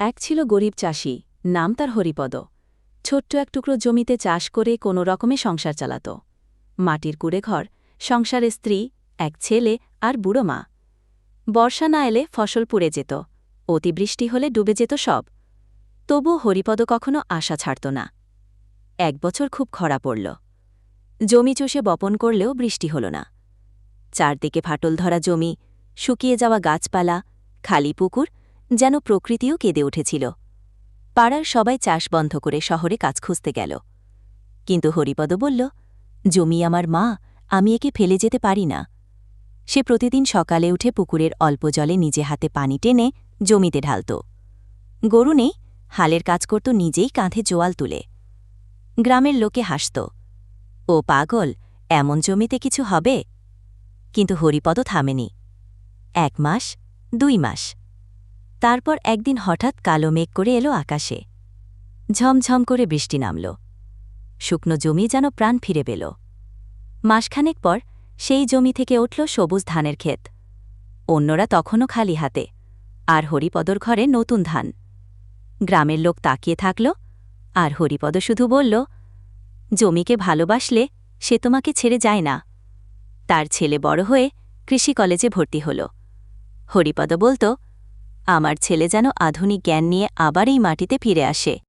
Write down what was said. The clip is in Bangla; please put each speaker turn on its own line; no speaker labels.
এক ছিল গরিব চাষি, নাম তার হরিপদ। ছোট্ট এক টুকরো জমিতে চাষ করে কোনো রকমে সংসার চালাত। মাটির কুড়ে ঘর, সংসারে স্ত্রী, এক ছেলে আর বুড়ো মা। বর্ষা না এলে ফসল পুড়ে যেত, অতিবৃষ্টি হলে ডুবে যেত সব। তবু হরিপদ কখনো আশা ছাড়ত না। এক বছর খুব খরা পড়ল। জমি চষে বপন করলেও বৃষ্টি হল না। চারদিকে ফাটল ধরা জমি, শুকিয়ে যাওয়া গাছপালা, খালি পুকুর যেন প্রকৃতিও কেঁদে উঠেছিল। পাড়ার সবাই চাষ বন্ধ করে শহরে কাজ খুঁজতে গেল। কিন্তু হরিপদ বলল, জমি আমার মা, আমি একে ফেলে যেতে পারি না। সে প্রতিদিন সকালে উঠে পুকুরের অল্প জলে নিজে হাতে পানি টেনে জমিতে ঢালত। গরু নেই, হালের কাজ করত, নিজেই কাঁধে জোয়াল তুলে। গ্রামের লোকে হাসত, ও পাগল, এমন জমিতে কিছু হবে? কিন্তু হরিপদ থামেনি। এক মাস, দুই মাস তারপর একদিন হঠাৎ কালো মেঘ করে এলো আকাশে। ঝমঝম করে বৃষ্টি নামল। শুকনো জমি যেন প্রাণ ফিরে পেল। মাসখানেক পর সেই জমি থেকে উঠল সবুজ ধানের ক্ষেত। অন্যরা তখনও খালি হাতে, আর হরিপদর ঘরে নতুন ধান। গ্রামের লোক তাকিয়ে থাকল, আর হরিপদ শুধু বলল, জমিকে ভালোবাসলে সে তোমাকে ছেড়ে যায় না। তার ছেলে বড় হয়ে কৃষি কলেজে ভর্তি হল। হরিপদ বলত আমার ছেলে যেন আধুনিক জ্ঞান নিয়ে আবার এই মাটিতে ফিরে আসে।